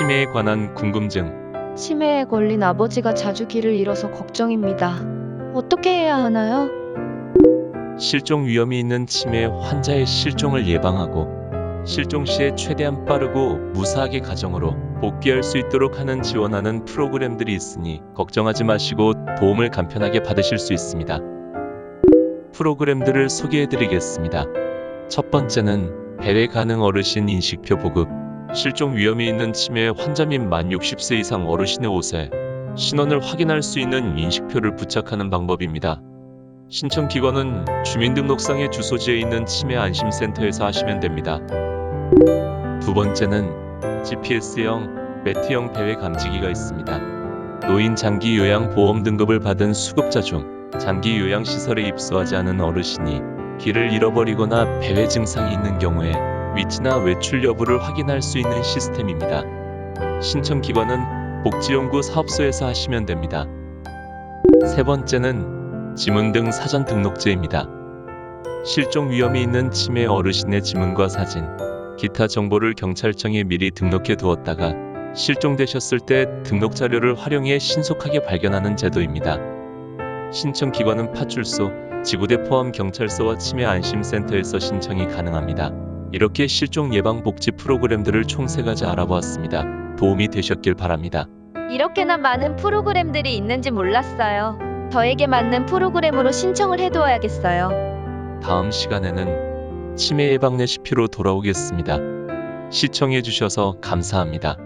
치매에 관한 궁금증, 치매에 걸린 아버지가 자주 길을 잃어서 걱정입니다. 어떻게 해야 하나요? 실종 위험이 있는 치매 환자의 실종을 예방하고 실종 시에 최대한 빠르고 무사하게 가정으로 복귀할 수 있도록 하는 지원하는 프로그램들이 있으니 걱정하지 마시고 도움을 간편하게 받으실 수 있습니다. 프로그램들을 소개해 드리겠습니다. 첫 번째는 배회 가능 어르신 인식표 보급. 실종 위험이 있는 치매 환자 및 만 60세 이상 어르신의 옷에 신원을 확인할 수 있는 인식표를 부착하는 방법입니다. 신청 기관은 주민등록상의 주소지에 있는 치매 안심센터에서 하시면 됩니다. 두 번째는 GPS형 매트형 배회 감지기가 있습니다. 노인 장기 요양 보험 등급을 받은 수급자 중 장기 요양 시설에 입소하지 않은 어르신이 길을 잃어버리거나 배회 증상이 있는 경우에 위치나 외출 여부를 확인할 수 있는 시스템입니다. 신청 기관은 복지연구 사업소에서 하시면 됩니다. 세 번째는 지문 등 사전 등록제입니다. 실종 위험이 있는 치매 어르신의 지문과 사진, 기타 정보를 경찰청에 미리 등록해 두었다가 실종되셨을 때 등록 자료를 활용해 신속하게 발견하는 제도입니다. 신청 기관은 파출소, 지구대 포함 경찰서와 치매 안심센터에서 신청이 가능합니다. 이렇게 실종 예방 복지 프로그램들을 총 세 가지 알아보았습니다. 도움이 되셨길 바랍니다. 이렇게나 많은 프로그램들이 있는지 몰랐어요. 저에게 맞는 프로그램으로 신청을 해두어야겠어요. 다음 시간에는 치매 예방 레시피로 돌아오겠습니다. 시청해주셔서 감사합니다.